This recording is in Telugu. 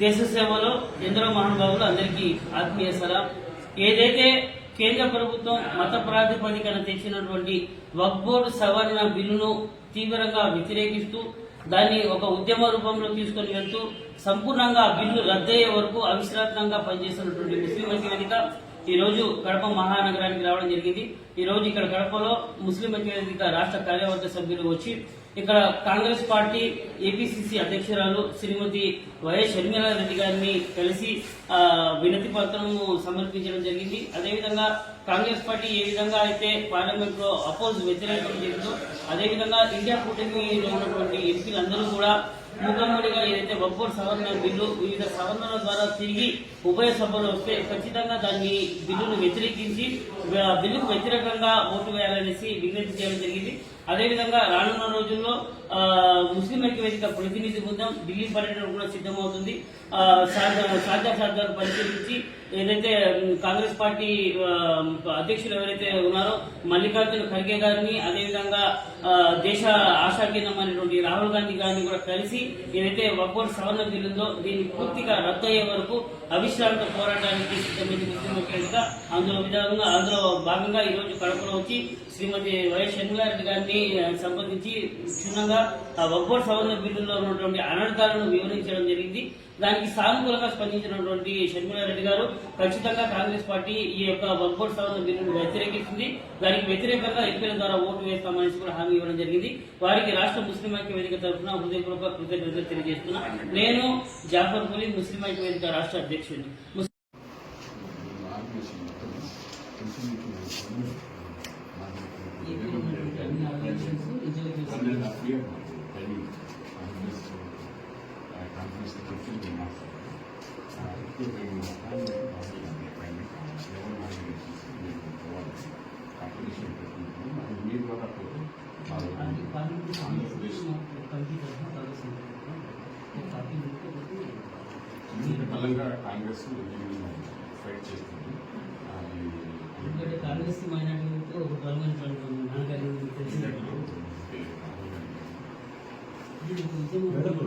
దేశ సేవలో ఎందరో మహానుభావులు అందరికీ ఆత్మీయ సలాం. ఏదైతే కేంద్ర ప్రభుత్వం మత ప్రాతిపదికన తెచ్చినటువంటి వక్ఫ్ బోర్డు సవరణ బిల్లును తీవ్రంగా వ్యతిరేకిస్తూ దాన్ని ఒక ఉద్యమ రూపంలో తీసుకొని వెళ్తూ సంపూర్ణంగా బిల్లు రద్దయ్యే వరకు అవిశ్రాంతంగా పనిచేస్తున్నటువంటి ముస్లిం ఐక్య ఈరోజు కడప మహానగరానికి రావడం జరిగింది. ఈరోజు ఇక్కడ కడపలో ముస్లిం ఐక్యవేదిక రాష్ట్ర కార్యవర్గ సభ్యులు వచ్చి ఇక్కడ కాంగ్రెస్ పార్టీ ఏపీసీసీ అధ్యక్షురాలు శ్రీమతి వైఎస్ షర్మిలారెడ్డి గారిని కలిసి వినతి పత్రము సమర్పించడం జరిగింది. అదేవిధంగా కాంగ్రెస్ పార్టీ ఏ విధంగా అయితే పార్లమెంట్లో అపోజ్ వ్యతిరేకం జరిగిందో అదేవిధంగా ఇండియా కూటమిలో ఉన్నటువంటి ఎంపీలందరూ కూడా మూకమ్మడిగా ఏదైతే ఒక్కోటి సవరణ బిల్లు వివిధ సవరణల ద్వారా తిరిగి ఉభయ సభలు వస్తే ఖచ్చితంగా దాన్ని బిల్లును వ్యతిరేకించి ఆ బిల్లుకు వ్యతిరేకంగా ఓటు వేయాలనేసి విజ్ఞప్తి చేయడం జరిగింది. అదేవిధంగా రానున్న రోజుల్లో ముస్లిం ఐక్యవేదిక ప్రతినిధి బృందం ఢిల్లీ పర్యటన కూడా సిద్ధమవుతుంది. ఆ, సాధ్య- సాధ్యాసాధ్యాలు పరిశీలించి ఏదైతే కాంగ్రెస్ పార్టీ అధ్యక్షులు ఎవరైతే ఉన్నారో మల్లికార్జున ఖర్గే గారిని అదేవిధంగా దేశ ఆశా కేంద్రం అనేటువంటి రాహుల్ గాంధీ గారిని కూడా కలిసి ఏదైతే వక్ఫ్ సవరణ బిల్లు ఉందో దీన్ని పూర్తిగా రద్దు అయ్యే వరకు అవిశ్రాంత పోరాటానికి సిద్ధమైంది ముస్లిం ఐక్యవేదిక అందులో విధంగా అందులో భాగంగా ఈరోజు కడపలో వచ్చి శ్రీమతి వైఎస్ షర్మిలారెడ్డి గారిని సంప్రదించి క్షుణ్ణంగా విధంగా ఆ వక్ఫ్ సవర్ణ బిల్లులో ఉన్నటువంటి అనర్థాలను వివరించడం జరిగింది. దానికి సానుకూలంగా స్పందించినటువంటి షర్మిలారెడ్డి గారు ఖచ్చితంగా కాంగ్రెస్ పార్టీ ఈ యొక్క వక్ఫ్ సవరణ బిల్లును వ్యతిరేకిస్తుంది. దానికి వ్యతిరేకంగా ఎంపీల ద్వారా ఓటు వేస్తామని కూడా హామీ ఇవ్వడం జరిగింది. వారికి రాష్ట్ర ముస్లిం ఐక్య వేదిక తరఫున హృదయపూర్వక కృతజ్ఞతలు తెలియజేస్తున్నా. నేను జాఫర్ పులి ముస్లిం ఐక్య వేదిక రాష్ట్ర అధ్యక్షుడిని. ముస్- బలంగా కాంగ్రెస్ ఫైట్ చేస్తుంది అది ఎందుకంటే కాంగ్రెస్ మైనార్టీతో ఒక ಸಿಂಗ್ ಹೇಳಬಹುದು